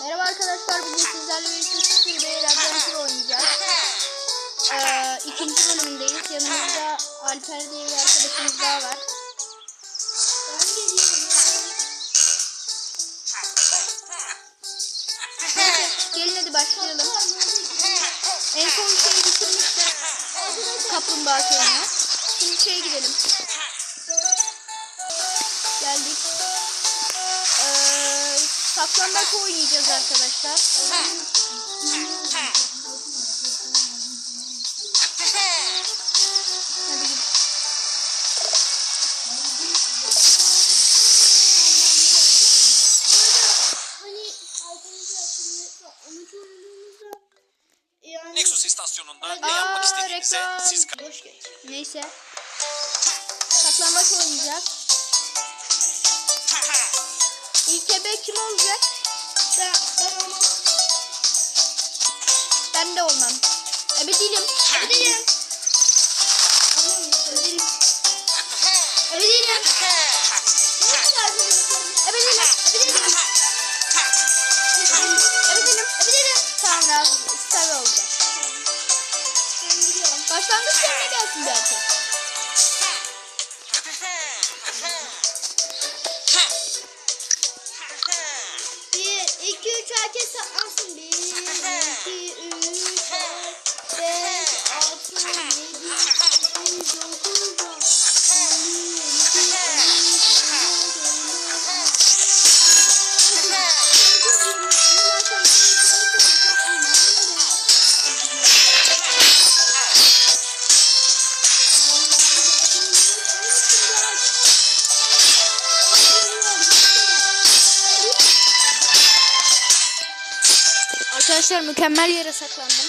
Merhaba arkadaşlar bugün sizlerle birlikte Sıfır Bey Radyantur oynayacağız. Ee, ikinci bölümündeyiz. Yanımızda Alper diye bir arkadaşımız daha var. Gelin hadi başlayalım. En son şeyi bitirmiştik. Kaplumbağa köyüne. Şimdi şeye gidelim. Saklambaç oynayacağız arkadaşlar. Yani Nexus istasyonunda ne yapmak istediğinizi reklam. siz. Neyse. Saklambaç oynayacağız. Ebe kim olacak? Ben, ben ama Ben de olmam. Ebe değilim. Ebe değilim. Ebe değilim. Ebe değilim. Ebe değilim. Ebe değilim. Ebe değilim. Ebe değilim. Tamam lazım. Tabi olacak. Başlangıç yerine gelsin. Bir, iki, üç herkes saklansın. Arkadaşlar mükemmel yere saklandım.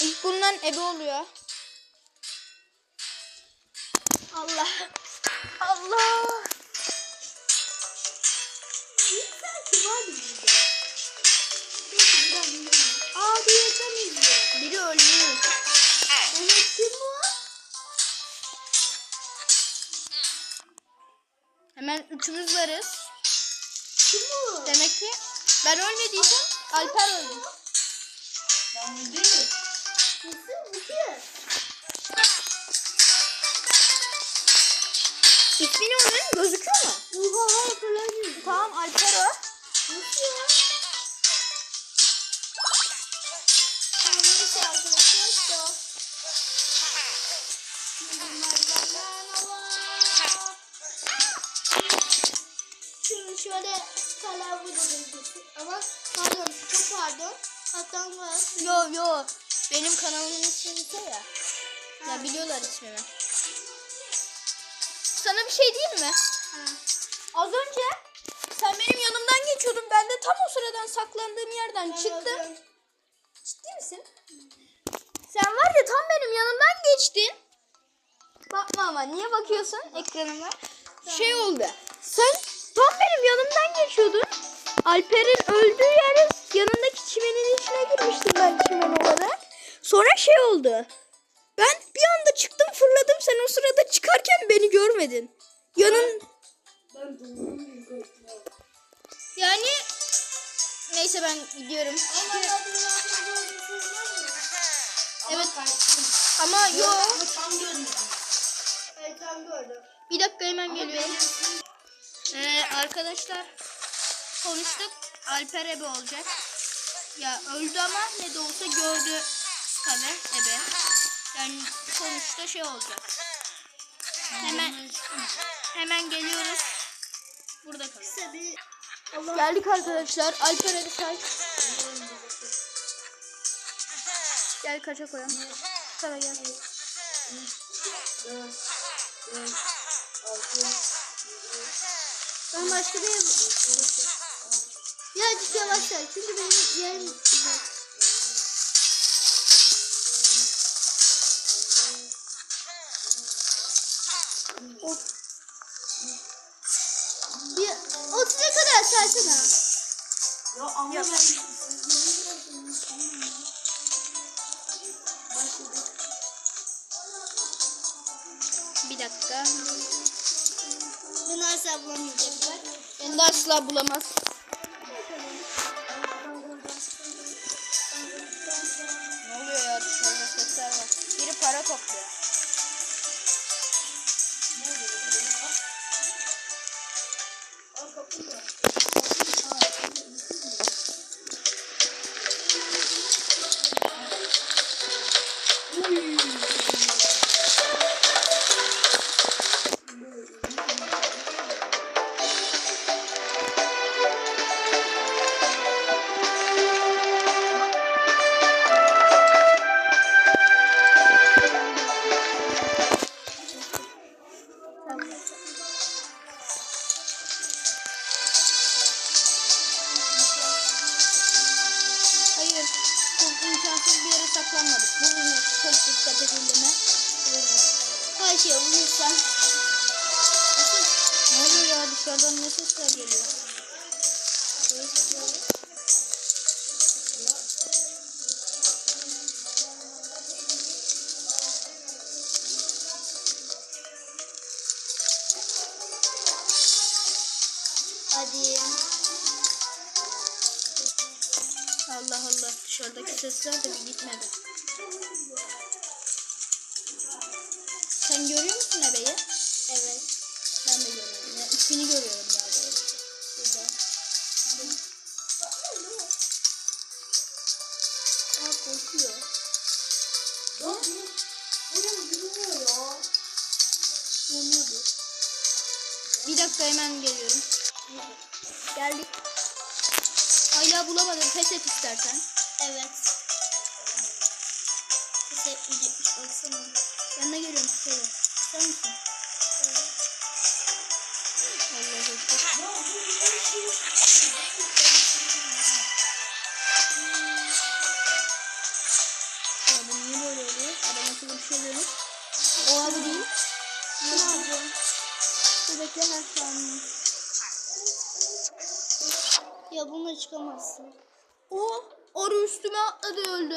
İlk bulunan ebe oluyor. Allah. Allah. Yakın izliyor. Biri ölmüş. Evet kim bu? Hemen üçümüz varız. Demek ki ben ölmediysem Alper öldü. Ben değilim. Nasıl bu kim? İsmi ne onun? Gözüküyor mu? Oha fırlayın. Tamam Alper o. Nasıl ya? Tamam neyse arkadaşlar işte o. Şimdi merdivenden Allah. Şimdi şöyle kalar burada. Ama pardon çok pardon. Hatta var. Yo yo. Benim kanalımın ismi Nite ya. Ya biliyorlar ismimi. Sana bir şey diyeyim mi? Ha. Az önce sen benim yanımdan geçiyordun. Ben de tam o sıradan saklandığım yerden Ben çıktım. öldüm. Ciddi misin? Sen var ya tam benim yanımdan geçtin. Bakma ama niye bakıyorsun ekranıma? Şey oldu. Sen tam benim yanımdan geçiyordun. Alper'in öldüğü yerin yanındaki çimenin içine girmiştim ben çimen olarak. Sonra şey oldu. Ben bir anda çıktım fırladım. Sen o sırada çıkarken beni görmedin. Yanın Ben doğru yani neyse ben gidiyorum. Ama? Evet. Ama yok. Tam tam gördüm. Bir dakika hemen geliyorum. Ee, arkadaşlar konuştuk. Alper ebe olacak. Ya öldü ama ne de olsa gördü tabi ebe. Yani sonuçta şey olacak. Hemen hemen geliyoruz. Burada kalın. İşte bir Allah Geldik arkadaşlar. Alper ebe say. Gel kaça koyalım. Sana gel. Ben başka bir yer Birazcık yavaşlar çünkü benim yerim güzel. Of. Bir 30'a kadar saysana. Ya ama ben Bir dakika. Ben de asla bulamaz. Ne oluyor ya dışarıda sesler var. Biri para topluyor. O değil. Ne yapacağım? Dur bekle her saniye. Ya bununla çıkamazsın. O arı üstüme atladı öldü.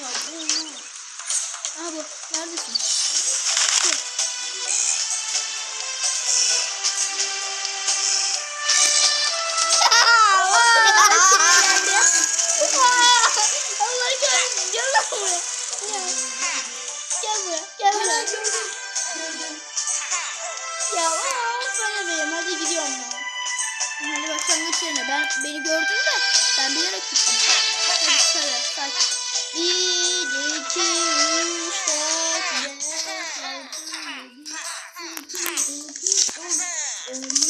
Ya bu ne? Aha bu. Neredesin? Gel buraya. Ya aa, sana benim hadi gidiyorum ben. Hadi başlangıç yerine. Ben beni gördün de ben bilerek gittim. Hadi söyle. Saç. Bir, iki, üç, dört, beş, Allah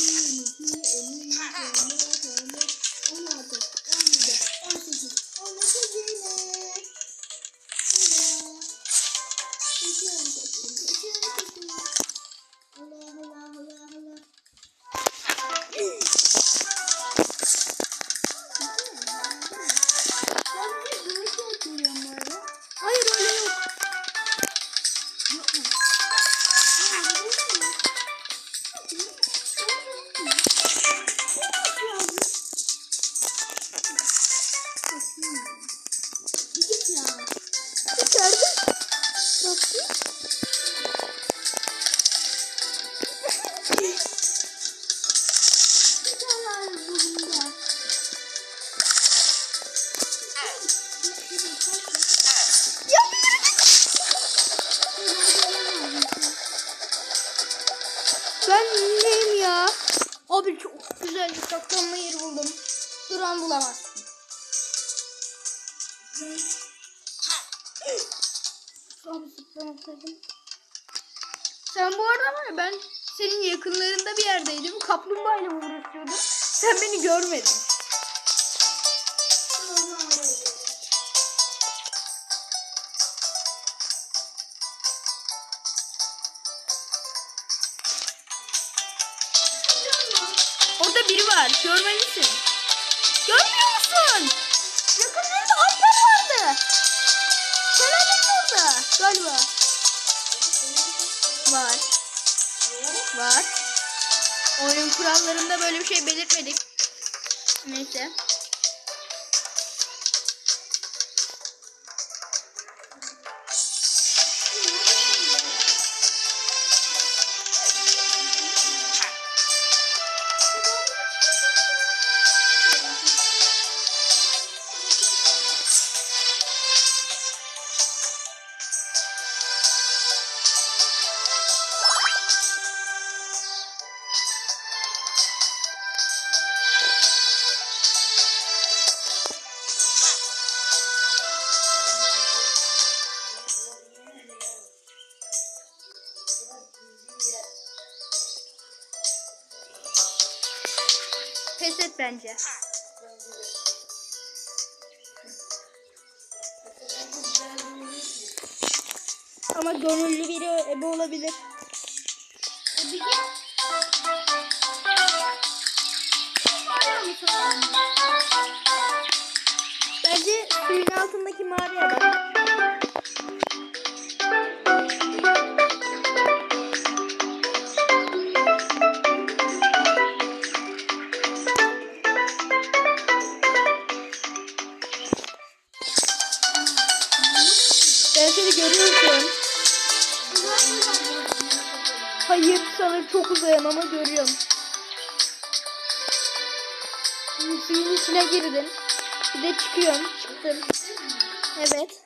Zıplamasaydım. Sen bu arada var ya ben senin yakınlarında bir yerdeydim. Kaplumbağayla uğraşıyordum. Sen beni görmedin. Belirtmedik. Neyse. Bence. Ama gönüllü biri ebe olabilir. Bence suyun altındaki mağaraya bak. Çok uzayım ama görüyorum. Suyun içine girdim. Bir de çıkıyorum. Çıktım. Evet.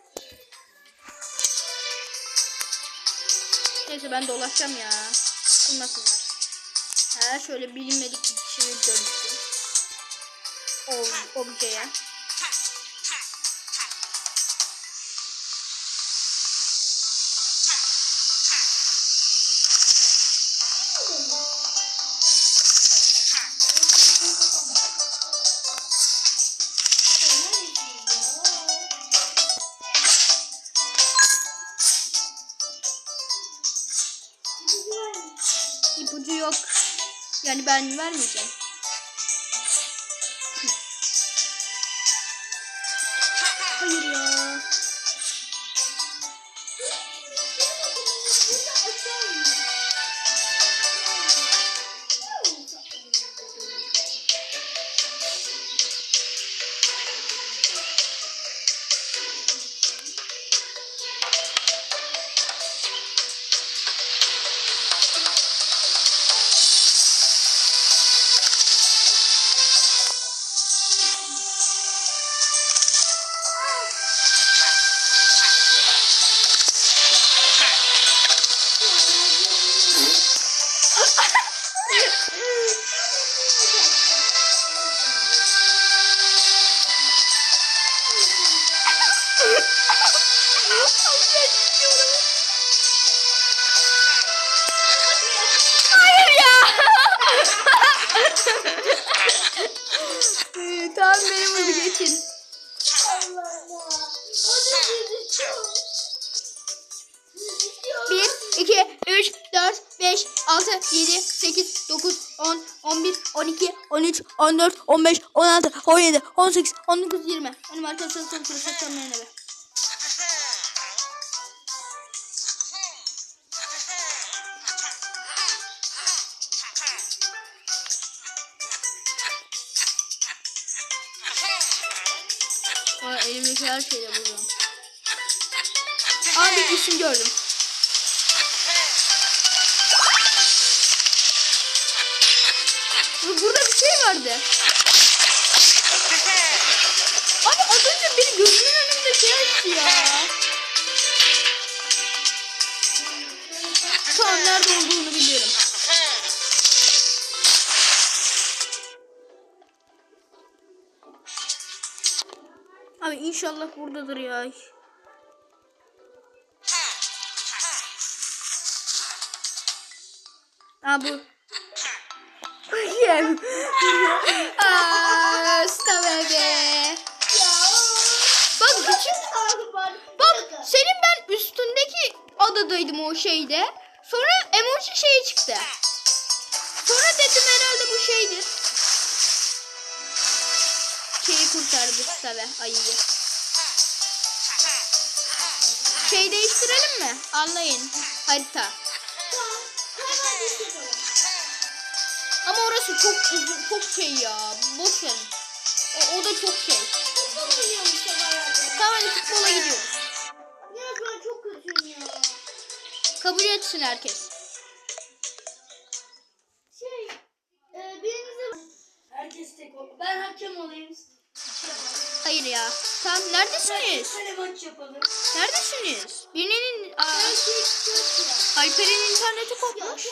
Neyse ben dolaşacağım ya. Sıkılmasınlar. Ha şöyle bilinmedik bir kişiye dönüştüm. O objeye. Ben vermeyeceğim. Hayır ya. 14, 15, 16, 17, 18, 19, 20. Benim arkadaşlar son kuru saçlarımın eve. Aa, elimdeki her şeyle buluyorum. Aa bir isim gördüm. Bu vardı. Abi az önce bir gözümün önünde şey açtı ya. Tamam nerede olduğunu biliyorum. Abi inşallah buradadır ya. Aa bu. Yem. Aa, stop be. Bak küçük. Bak senin ben üstündeki adadaydım o şeyde. Sonra emoji şeyi çıktı. Sonra dedim herhalde bu şeydir. Şeyi kurtardı tabi ayıyı. Şey değiştirelim mi? Anlayın. Harita. Orası çok uzun, çok şey ya. Boş verin. O, o da çok şey. Tamam hadi futbola gidiyoruz. Ya ben çok kötüyüm ya. Kabul etsin herkes. Şey, e, birinize... Herkes tek ol. Ben hakem olayım. Hayır ya. Tamam neredesiniz? Kale maç yapalım. Neredesiniz? Birinin. Alper'in interneti kopmuş.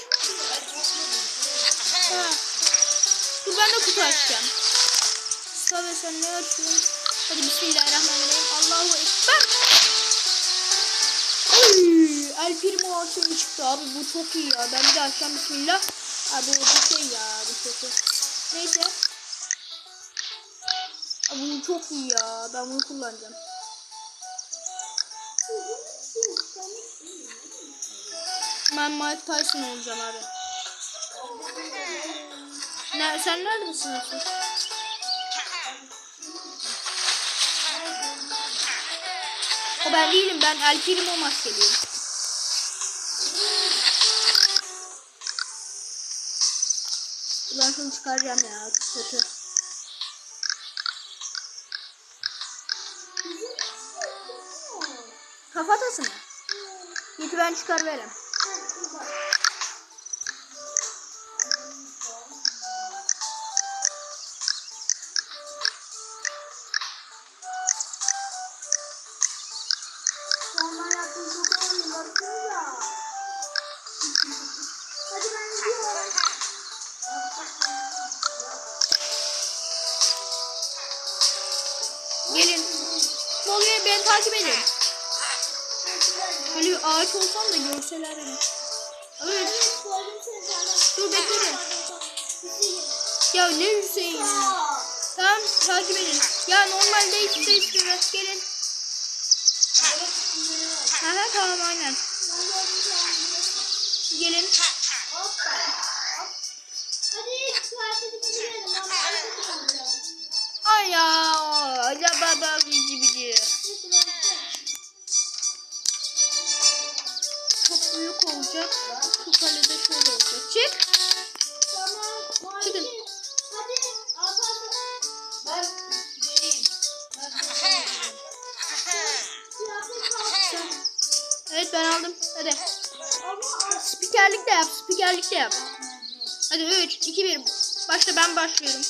Ha. Dur ben de kutu açacağım. Tabii sen ne açıyorsun? Hadi bismillahirrahmanirrahim. Allahu ekber. Oy, El Primo açımı çıktı abi bu çok iyi ya. Ben bir de açacağım bismillah. Abi bu bir şey ya bu kötü. Neyse. Bu çok iyi ya. Ben bunu kullanacağım. Ben Mike Tyson olacağım abi. Ne, sen neredesin Yusuf? O ben değilim. Ben El Primo maskeliyim. Ben şunu çıkaracağım ya. Kötü. Kafatası mı? Git ben çıkar verem. Takip edin. Bir ağaç olsam da görseler hani. Evet. Dur. Hüseyin. Ya ne Hüseyin? Aa, Tamam takip edin. Ya normalde hiç değiştirmez. Gelin. Aha tamam aynen. Gelin. Kalede şöyle olacak. Çık. Tamam. Çıkın. Hadi. Ben. Evet ben aldım. Hadi. Spikerlik de yap. Spikerlik de yap. Hadi 3, 2, 1. Başla ben başlıyorum.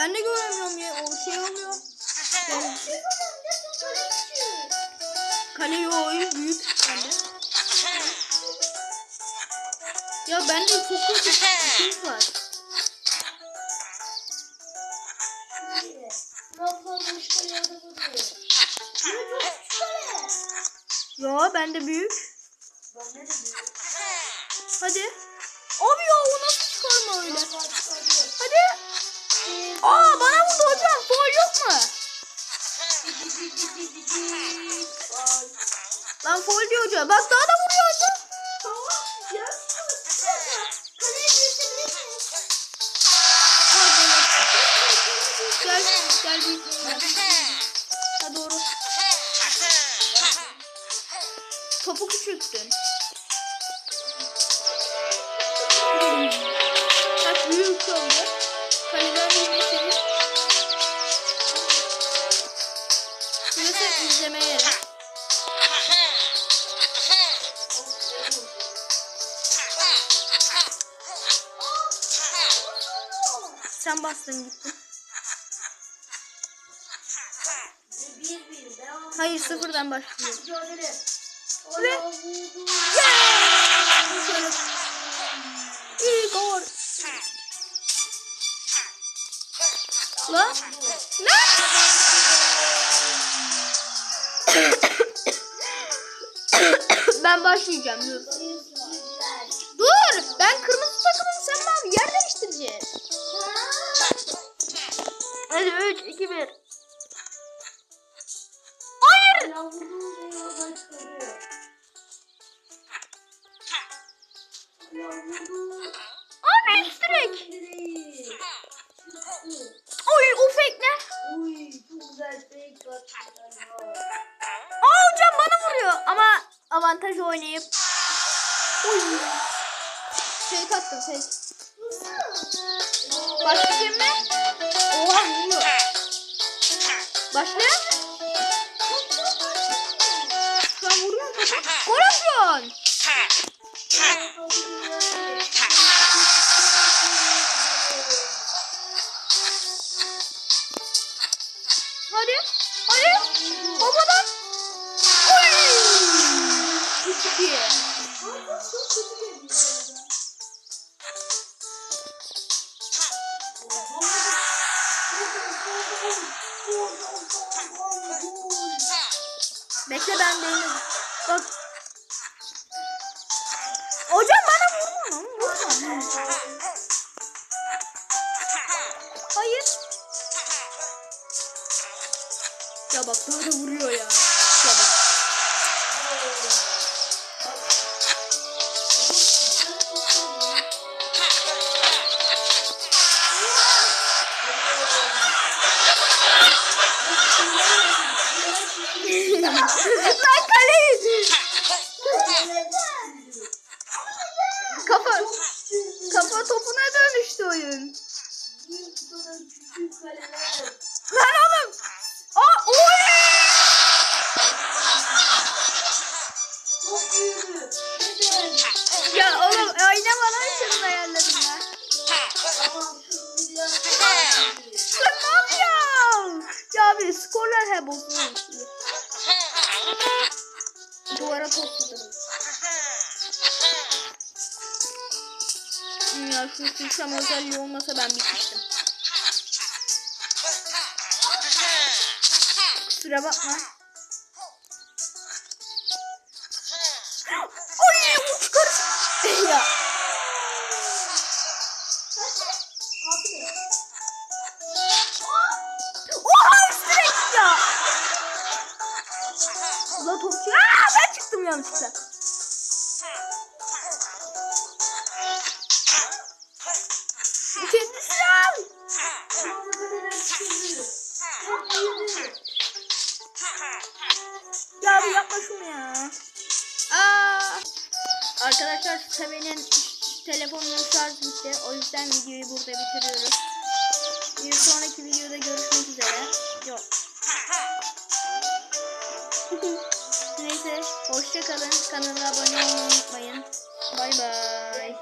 Ben de göremiyorum ya. O şey oluyor. Yani Çıkın ne tutarı küçük. kale yo büyük bende. Ya bende çok kötü şey var. Yo bende büyük. Ben ne dedim? Hadi. Abi ya o nasıl çıkarma öyle? Ben. Hadi. Aa bana vurdu hocam. Foul yok mu? Lan foul diyor hoca. Bak daha da vuruyor hoca. Tamam. Yarısı çok küçük. Kaleye büyütebilir miyiz? Gel gel bir. Doğru. Topu küçülttün. Bir devam. Hayır sıfırdan başlıyor. Ve. İyi gol. Lan. Ne? ben başlayacağım dur. Dur ben kırmızı takımım sen mavi yer değiştireceğiz. Hadi 3 2 1. Hayır. Abi üst direk. Direği. Oy o ne? Uy çok güzel fake. Aa hocam bana vuruyor ama avantaj oynayıp. Oy. Fake attım fake. Başlayayım mı? Oha vuruyor. Başla. Şu an vuruyor topu. Bekle ben değilim. Bak. Hocam bana vurma. Vurma. Hayır. Ya bak böyle vuruyor ya. Sıçrama özelliği olmasa ben bitmiştim. Kusura bakma. Oy uç karış. ya. Oha üstüne ya. Ula topçu. Aa ben çıktım yanlışlıkla. Neyse hoşça kalın. Kanala abone olmayı unutmayın. Bay bay.